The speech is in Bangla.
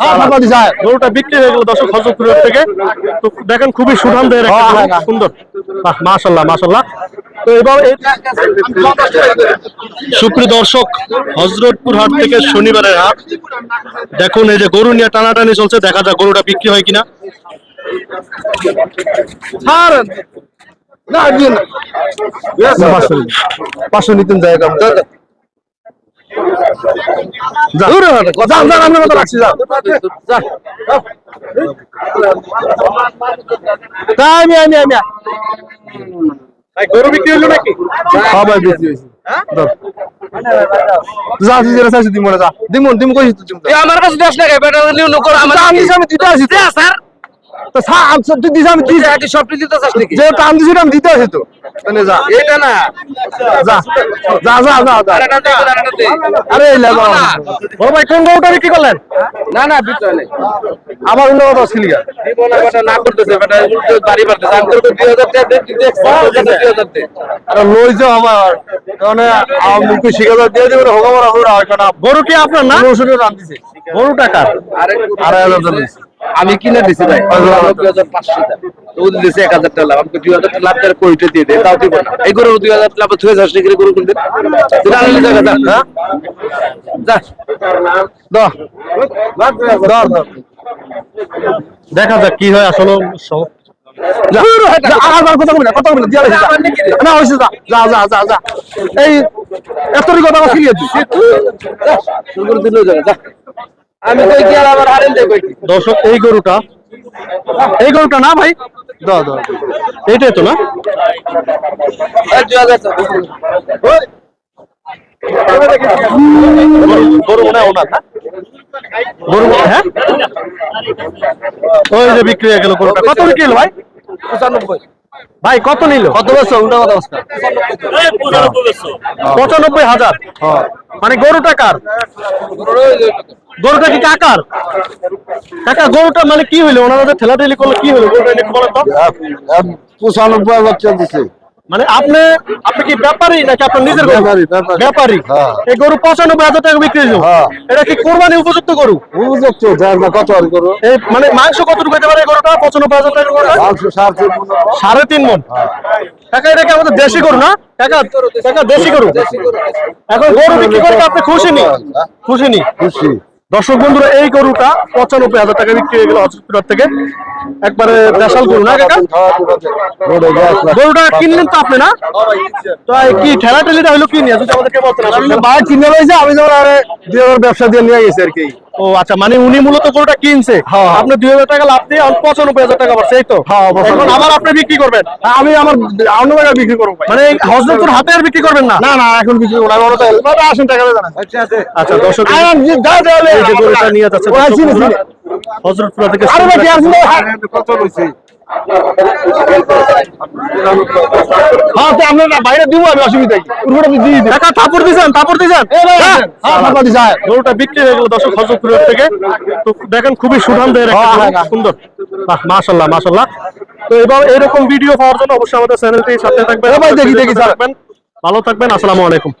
হ্যাঁ দিছে হ্যাঁ। গরুটা বিক্রি হয়ে গেল দর্শক থেকে। তো দেখেন খুবই সুঠাম দেয় হ্যাঁ, হ্যাঁ, হ্যাঁ। সুন্দর। বাহ মাশাল্লাহ মাশাল্লাহ তো এবার সুপ্রিয় দর্শক হজরতপুর হাট থেকে শনিবারের হাট। দেখুন এই যে গরু নিয়ে টানাটানি চলছে দেখা যাক গরুটা বিক্রি হয় কিনা। পাঁচশো নিতেন জায়গা। আমি। যা, যা। যা। যান, যান, কথা রাখছি, যান। যা। যা, আমি, আমি, আমি। গরু বিক্রি হলো নাকি হ্যাঁ, ভাই, বেশি হয়েছে। যা, তুই যেটা চাইছিস, যা। দিমু, দিমু কইছিস তো, আমার কাছে দশ টাকা বেটা নিউ নকর আমার আমি দিতে আসি। স্যার তো আমি- আমি দিস। সব দিতে চাস নাকি যে দিছি, আমি দিতে আসি তো। তাহলে যা। এটা না যা। যা, যা, যা। আরে, এই লাগো। বড় ভাই কোন গরুটা বিক্রি করলেন না না নেই অন্য কথা ছিল গা। না বেটা না করতেছে বেটা উল্টো বাড়ি পারতেছে আমি তোকে দুই হাজার টাকা দিয়ে দিতে দুই হাজার দে আরে লই যাও আমার মানে মুখে শিকার দিয়ে দেবে হোরা গরু কি আপনার না দাম দিছে গরু আরে টাকা দিছে আমি কিনে দিছি ভাই দুই হাজার পাঁচশো টাকা। দিছে এক হাজার টাকা লাভ। আমাকে দুই হাজার লাভ করে কইতে দিয়ে দেয় তাও দিব না। এই গরু দুই হাজার লাভ ছয় হাজার টাকা গরু কিনতে। আনলি যা হ্যাঁ? যা। দাও দেখা যাক কি হয় আসলে সব- যা। যা, যা। যা যা যা যা যা। এই এতরি কথা দিলেও যাবে যা। আমি কই কি আর আবার হারেন দেব কি? দর্শক এই গরুটা এই গরুটা না ভাই? দাও দাও। এইটাই তো না? দুই গরু- গরু মনে হয় ওনার না? গরু হ্যাঁ? ওই যে বিক্রি হয়ে গেল গরুটা। কত বিক্রি হলো ভাই? পঁচানব্বই। ভাই কত নিল? কত বছর? উল্টা কথা বসকা পঁচানব্বই হাজার। মানে গরুটা কার? গরুটা কি কাকার? কাকা গরুটা মানে কি হইল? ওনারা ঠেলা ঠেলি করল কি হলো গরুটা বলেন তো। পঁচানব্বই হাজার চলতেছে মানে আপনি আপনি কি ব্যাপারী নাকি আপনার নিজের গরু? ব্যাপারী, ব্যাপারী। হ্যাঁ। এই গরু পঁচানব্বই হাজার টাকা বিক্রি হলো হ্যাঁ। এটা কি কোরবানি উপযুক্ত গরু? উপযুক্ত যার না কত আর করো এই মানে মাংস কতটুকু হতে পারে গরুটা? পঁচানব্বই হাজার টাকা গরুটা। সাড়ে তিন মন। কাকা এটা কি আমাদের দেশি গরু না? কাকা কাকা দেশি গরু? এখন গরু বিক্রি করে আপনি খুশি নি? খুশি নি? খুশি। দর্শক বন্ধুরা, এই গরুটা পঁচানব্বই হাজার টাকা বিক্রি হয়ে গেল হসপিটাল থেকে। একবারে দেশাল গরু না। গরুটা কিনলেন তো আপনি না? তো কি ঠেলা ঠেলিটা হলো কি নিয়ে? কিনে রয়েছে আমি যেমন আরে দুই হাজার ব্যবসা দিয়ে নিয়ে গেছি আর কি। ও আচ্ছা মানে উনি মূলত গরুটা কিনছে হ্যাঁ। আপনি দুই হাজার টাকা লাভ দিয়ে পঁচানব্বই হাজার টাকা পাচ্ছে এই তো হ্যাঁ। এখন আবার আপনি বিক্রি করবেন আমি আমার অন্য জায়গায় বিক্রি করব মানে হজরতপুর হাতে আর বিক্রি করবেন না না না এখন বিক্রি করব আমি আসেন টাকা দেবেন আচ্ছা দর্শক গরুটা নিয়ে যাচ্ছে। হজরতপুর থেকে হ্যাঁ তো আমরা বাইরে দিব আমি অসুবিধা কি দিয়ে দিই টাকা দিছেন দিছেন হ্যাঁ হ্যাঁ। গরুটা বিক্রি হয়ে গেল দর্শক হজরতপুর থেকে। তো দেখেন খুবই সুঠাম দেয় হ্যাঁ, হ্যাঁ। সুন্দর। বাহ মাশাআল্লাহ মাশাল্লাহ তো এবার এরকম ভিডিও পাওয়ার জন্য অবশ্যই আমাদের চ্যানেলটি সাথে থাকবেন। দেখি, দেখি, থাকবেন ভালো থাকবেন আসসালামু আলাইকুম।